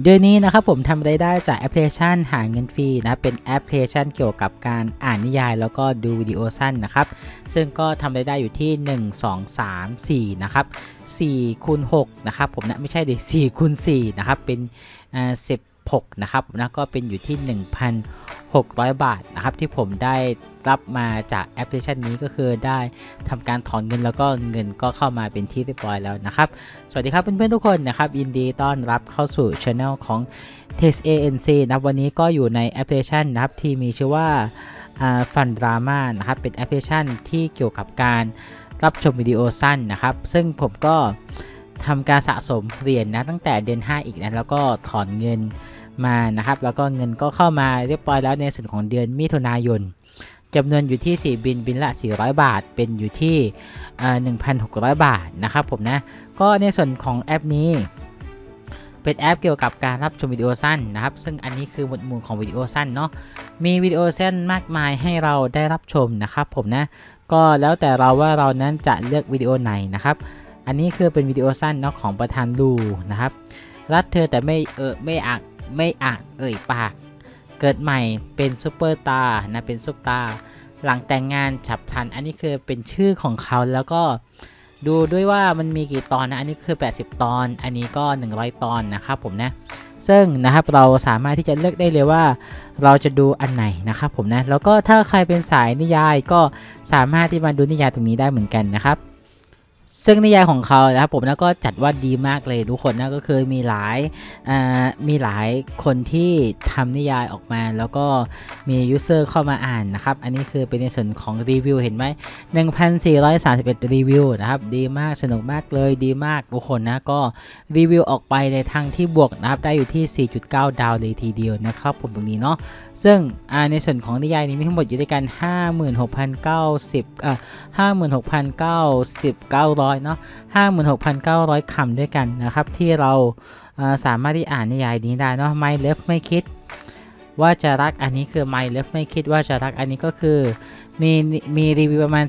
เดือนนี้นะครับผมทำรายได้จากแอปพลิเคชันหาเงินฟรีนะเป็นแอปพลิเคชันเกี่ยวกับการอ่านนิยาย แล้วก็ดูวิดีโอสั้นนะครับ ซึ่งก็ทำรายได้อยู่ที่ 1 2 3 4 นะครับ4คูณ6นะครับผมนะไม่ใช่ดิ4คูณ4นะครับเป็นอ่า16 นะครับนะก็เป็นอยู่ที่ 600 บาทนะครับที่ผมได้รับมาจากแอปพลิเคชันนี้ก็คือได้ทำการถอนเงินแล้วก็เงินก็เข้ามาเป็นที่เรียบร้อยแล้วนะครับ สวัสดีครับเพื่อนๆทุกคนนะครับยินดีต้อนรับเข้าสู่ช anel ของ t e s ANC นะวันนี้ก็อยู่ในแอปพลิเคชันนะครับที่มีชื่อว่าฟันดราม่านะครับเป็นแอปพลิเคชันที่เกี่ยวกับการรับชมวิดีโอสั้นนะครับ ซึ่งผมก็ทำการสะสมเหรียญนะตั้งแต่เดือน5 อีกนะแล้วก็ถอนเงิน มานะครับ แล้วก็เงินก็เข้ามาเรียบร้อยแล้วในส่วนของเดือนมิถุนายนจำนวนอยู่ที่ 4 บินบินละ 400 บาท เป็นอยู่ที่เอ่อ1,600 บาทนะครับผมนะ ก็ในส่วนของแอปนี้ เป็นแอปเกี่ยวกับการรับชมวิดีโอสั้นนะครับ ซึ่งอันนี้คือหมวดหมู่ของวิดีโอสั้นเนาะ มีวิดีโอสั้นมากมายให้เราได้รับชมนะครับผมนะ ก็แล้วแต่เราว่าเรานั้นจะเลือกวิดีโอไหนนะครับ อันนี้คือเป็นวิดีโอสั้นเนาะของประธานลูนะครับ รักเธอแต่ไม่เออไม่อัก ไม่อักเอ่ยปาก เกิดใหม่เป็นซูเปอร์ตาร์นะเป็นซุปตาร์หลังแต่งงานฉับพลัน อันนี้คือเป็นชื่อของเขาแล้วก็ดูด้วยว่ามันมีกี่ตอนนะ อันนี้คือ 80 ตอน อันนี้ก็ 100 ตอนนะครับผมนะ ซึ่งนะครับเราสามารถที่จะเลือกได้เลยว่า เราจะดูอันไหนนะครับผมนะ แล้วก็ถ้าใครเป็นสายนิยายก็สามารถที่มาดูนิยายตรงนี้ได้เหมือนกันนะครับ ซึ่งนิยายของเขานะครับผมนะก็จัดว่าดีมากเลยทุกคนนะก็คือมีหลายอ่ามีหลายคนที่ทำนิยายออกมา แล้วก็มียูเซอร์เข้ามาอ่านนะครับ อันนี้คือเป็นในส่วนของรีวิวเห็นไหม1,431 รีวิวนะครับ ดีมากสนุกมากเลยดีมากทุกคนนะก็รีวิวออกไปในทางที่บวกนะครับได้อยู่ที่ 4.9 ดาวเลยทีเดียวนะครับผมตรงนี้เนาะซึ่งในส่วนของนิยายนี้มีทั้งหมดอยู่ด้วยกัน 56,090อ่า56,090เนาะ56,900 คำด้วยกันนะครับ ที่เราสามารถที่อ่านนิยายนี้ได้เนาะไม่เลิฟไม่คิด ว่าจะรักอันนี้คือ My Love ไม่คิดว่าจะรักอันนี้ก็คือ มีมีรีวิวประมาณ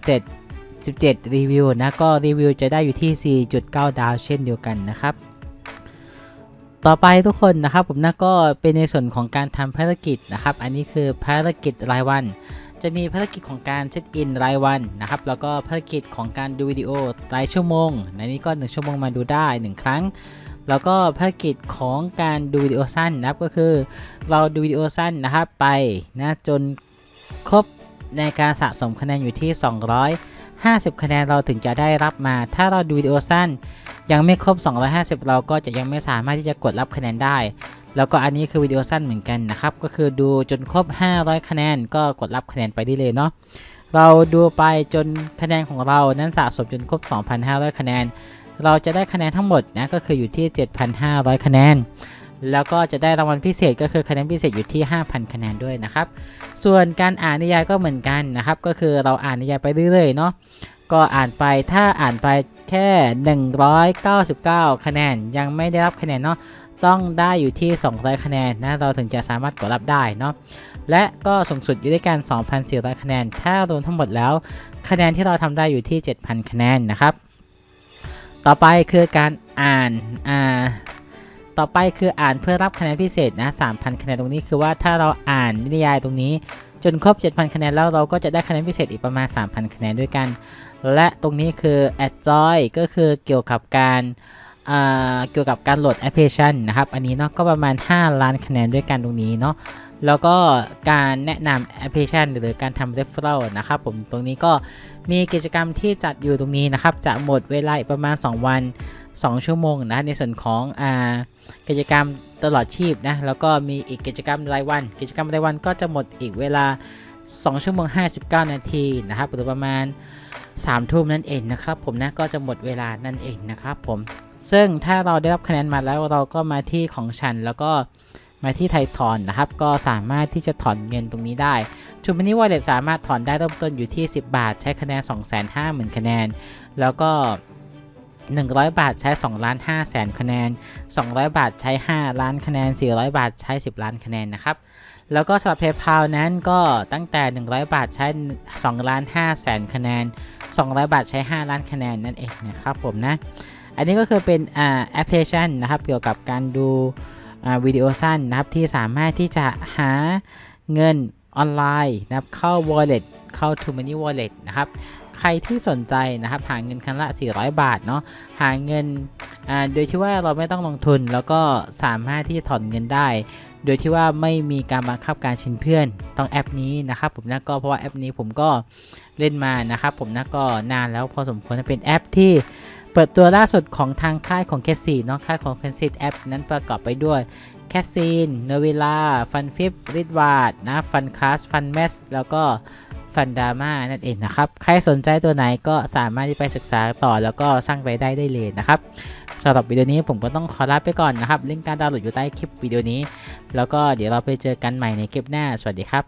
7 17 รีวิวนะ ก็รีวิวจะได้อยู่ที่ 4.9 ดาวเช่นเดียวกันนะครับต่อไปทุกคนนะครับผมนะก็เป็นในส่วนของการทำภารกิจนะครับ อันนี้คือภารกิจรายวัน จะมีภารกิจของการเช็คอินรายวันนะครับ แล้วก็ภารกิจของการดูวิดีโอรายชั่วโมง ในนี้ก็ 1 ชั่วโมงมาดูได้ 1 ครั้ง แล้วก็ภารกิจของการดูวิดีโอสั้นนะครับ ก็คือเราดูวิดีโอสั้นนะครับไปนะจนครบในการสะสมคะแนนอยู่ที่ 250 คะแนนเราถึงจะได้รับมา ถ้าเราดูวิดีโอสั้น ยังไม่ครบ 250 เราก็จะยังไม่สามารถที่จะกดรับคะแนนได้ แล้วก็อันนี้คือวิดีโอสั้นเหมือนกันนะครับ ก็คือดูจนครบ 500 คะแนน ก็กดรับคะแนนไปได้เลยเนาะ เราดูไปจนคะแนนของเรานั้นสะสมจนครบ 2,500 คะแนน เราจะได้คะแนนทั้งหมดนะก็คืออยู่ที่ 7,500 คะแนน แล้วก็จะได้รางวัลพิเศษก็คือคะแนนพิเศษอยู่ที่ 5,000 คะแนนด้วยนะครับ ส่วนการอ่านนิยายก็เหมือนกันนะครับ ก็คือเราอ่านนิยายไปเรื่อยๆเนาะก็อ่านไปถ้าอ่านไปแค่ 199 คะแนนยังไม่ได้รับคะแนนเนาะ ต้องได้อยู่ที่ 200 คะแนนนะเราถึงจะสามารถกดรับได้เนาะและก็สูงสุดอยู่ด้วยกัน 2,400 คะแนน ถ้ารวมทั้งหมดแล้ว คะแนนที่เราทำได้อยู่ที่ 7,000 คะแนนนะครับ ต่อไปคือการอ่านอ่าต่อไปคืออ่านเพื่อรับคะแนนพิเศษนะ 3,000 คะแนนตรงนี้คือว่าถ้าเราอ่านนิยายตรงนี้จนครบ 7,000 คะแนนแล้วเราก็จะได้คะแนนพิเศษอีกประมาณ 3,000 คะแนนด้วยกัน และตรงนี้คือ a d joy ก็คือเกี่ยวกับการ เกี่ยวกับการโหลดแอปพลิเคชันนะครับ อันนี้เนาะก็ประมาณ 5 ล้านคะแนนด้วยกันตรงนี้เนาะแล้วก็การแนะนำแอปพลิเคชัน หรือการทำ referral นะครับผมตรงนี้ก็มีกิจกรรมที่จัดอยู่ตรงนี้นะครับ จะหมดเวลาประมาณ 2 วัน 2 ชั่วโมงนะในส่วนของอกิจกรรมตลอดชีพนะแล้วก็มีอีกกิจกรรมรายวัน กิจกรรมรายวันก็จะหมดอีกเวลา 2 ชั่วโมง 59 นาทีนะครับหรือประมาณ3ทุ่มนั่นเองนะครับผมนะก็จะหมดเวลานั่นเองนะครับผม ซึ่งถ้าเราได้รับคะแนนมาแล้วเราก็มาที่ของฉันแล้วก็มาที่ไทยถอนนะครับ ก็สามารถที่จะถอนเงินตรงนี้ได้ทูมินิวอลเล็ตสามารถถอนได้เริ่มต้นอยู่ที่ 10 บาท ใช้คะแนน 250,000 คะแนน แล้วก็ 100 บาทใช้2ล้าน5แสนคะแนน 200 บาทใช้ 5 ล้านคะแนน 400 บาทใช้ 10 ล้านคะแนนนะครับ แล้วก็สำหรับ PayPal นั้นก็ตั้งแต่ 100 บาทใช้2ล้าน5แสนคะแนน 200 บาทใช้ 5 ล้านคะแนนนั่นเองนะครับผมนะ อันนี้ก็คือเป็นอแอปพลิเคชันนะครับเกี่ยวกับการดูวิดีโอสั้นนะครับที่สามารถที่จะหาเงินออนไลน์นะครับเข้า wallet เข้า t o Money Wallet นะครับใครที่สนใจนะครับหาเงินครั้งละ 400 บาทเนาะหาเงินโดยที่ว่าเราไม่ต้องลงทุนแล้วก็สามารถที่จะถอนเงินได้ โดยที่ว่าไม่มีการบังคับการชินเพื่อนต้องแอปนี้นะครับผมนะก็เพราะว่าแอปนี้ผมก็เล่นมานะครับผมนะก็นานแล้วพอสมควรเป็นแอปที่ เปิดตัวล่าสุดของทางค่ายของแคสซีเนาะค่ายของแคสซีแอปนั้นประกอบไปด้วยแคสซีนเนเวลาฟันฟิปริดวาดนะฟันคลาสฟันแมสแล้วก็ฟันดาม่านั่นเองนะครับ ใครสนใจตัวไหนก็สามารถที่ไปศึกษาต่อแล้วก็สร้างรายได้ได้เลยนะครับสำหรับวิดีโอนี้ผมก็ต้องขอลาไปก่อนนะครับลิงก์การดาวน์โหลดอยู่ใต้คลิปวิดีโอนี้ แล้วก็เดี๋ยวเราไปเจอกันใหม่ในคลิปหน้า สวัสดีครับ